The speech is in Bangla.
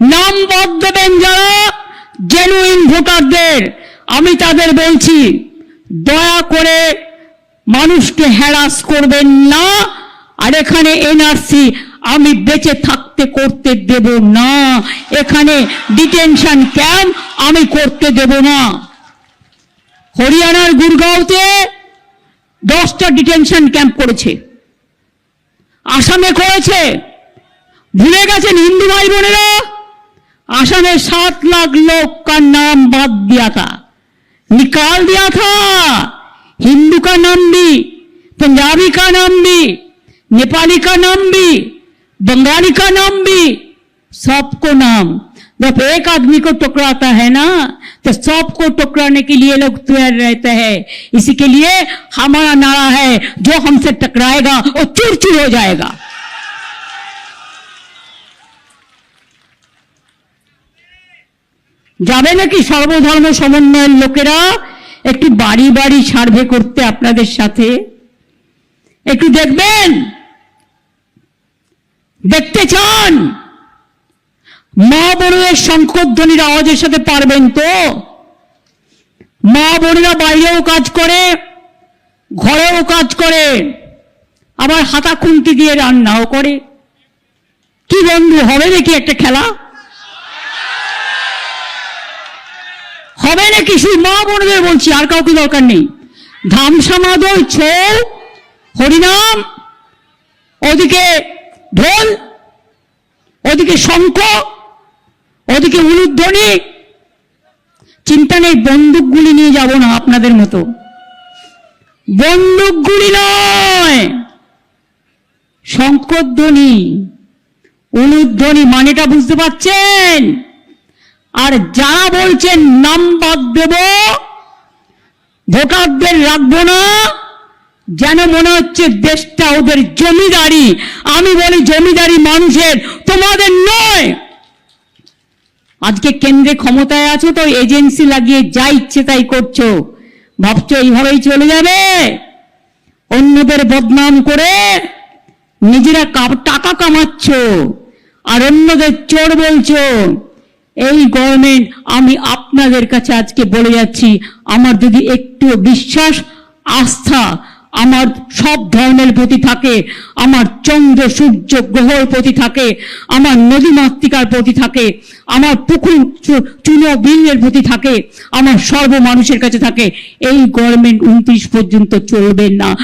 নাম বাদ দেবেন যারা জেনুইন ভোটারদের। আমি তাদের বলছি, দয়া করে মানুষকে হ্যারাস করবেন না। আর এখানে এনআরসি আমি বেঁচে থাকতে করতে দেব না। এখানে ডিটেনশন ক্যাম্প আমি করতে দেব না। হরিয়ানার গুরগাঁওতে দশটা ডিটেনশন ক্যাম্প করেছে। আসামে করেছে। ভুলে গেছেন হিন্দু ভাই বোনেরা? आसाम ने सात लाख लोग का नाम बात दिया था। निकाल दिया था। हिंदू का नाम भी, पंजाबी का नाम भी, नेपाली का नाम भी, बंगाली का नाम भी, सबको नाम। जब एक आदमी को टकराता है ना तो सबको टकराने के लिए लोग तैयार रहते हैं। इसी के लिए हमारा नारा है, जो हमसे टकराएगा, वो चूर चूर हो जाएगा। যাবে নাকি সর্বধর্ম সমন্বয়ের লোকেরা? একটু বাড়ি বাড়ি সার্ভে করতে আপনাদের সাথে। একটু দেখবেন? দেখতে চান? মা বোনের শঙ্করধ্বনির আওয়াজের সাথে পারবেন তো? মা বোনেরা বাইরেও কাজ করে, ঘরেও কাজ করে, আবার হাতা খুন্তি দিয়ে রান্নাও করে। কি বন্ধু, হবে নাকি একটা খেলা? হবে নাকি? শুধু মা বোনদের বলছি, আর কাউকে দরকার নেই। ধামসামাদল ছৌ হরিনাম, ওদিকে ঢোল, ওদিকে শঙ্খ, ওদিকে উলুধ্বনি, চিন্তা নেই, বন্দুকগুলি নিয়ে যাব না আপনাদের মতো। বন্দুকগুলি নয় শঙ্করধ্বনি উলুধ্বনি, মানেটা বুঝতে পারছেন? আর যারা বলছেন নাম বাদ দেব। ভোটারদের রাখব না। যেন মনে হচ্ছে দেশটা ওদের জমিদারি। আমি বলি জমিদারি মানুষের, তোমাদের নয়। আজকে কেন্দ্রে ক্ষমতায় আছো তো, এজেন্সি লাগিয়ে যা ইচ্ছে তাই করছ। ভাবছ এইভাবেই চলে যাবে? অন্যদের বদনাম করে নিজেরা টাকা কামাচ্ছ। আর অন্যদের চোর বলছো। এই গভর্নমেন্ট আমি আপনাদের কাছে আজকে বলে যাচ্ছি, আমার যদি একটু বিশ্বাস, আস্থা আমার সব ধর্মের প্রতি থাকে, আমার চন্দ্র, সূর্য, গ্রহর প্রতি থাকে, আমার নদী মাতৃকার প্রতি থাকে, আমার পুকুর, চু- চুনো বিলের প্রতি থাকে, আমার সর্ব মানুষের কাছে থাকে, এই গভর্নমেন্ট উনত্রিশ পর্যন্ত চলবে না।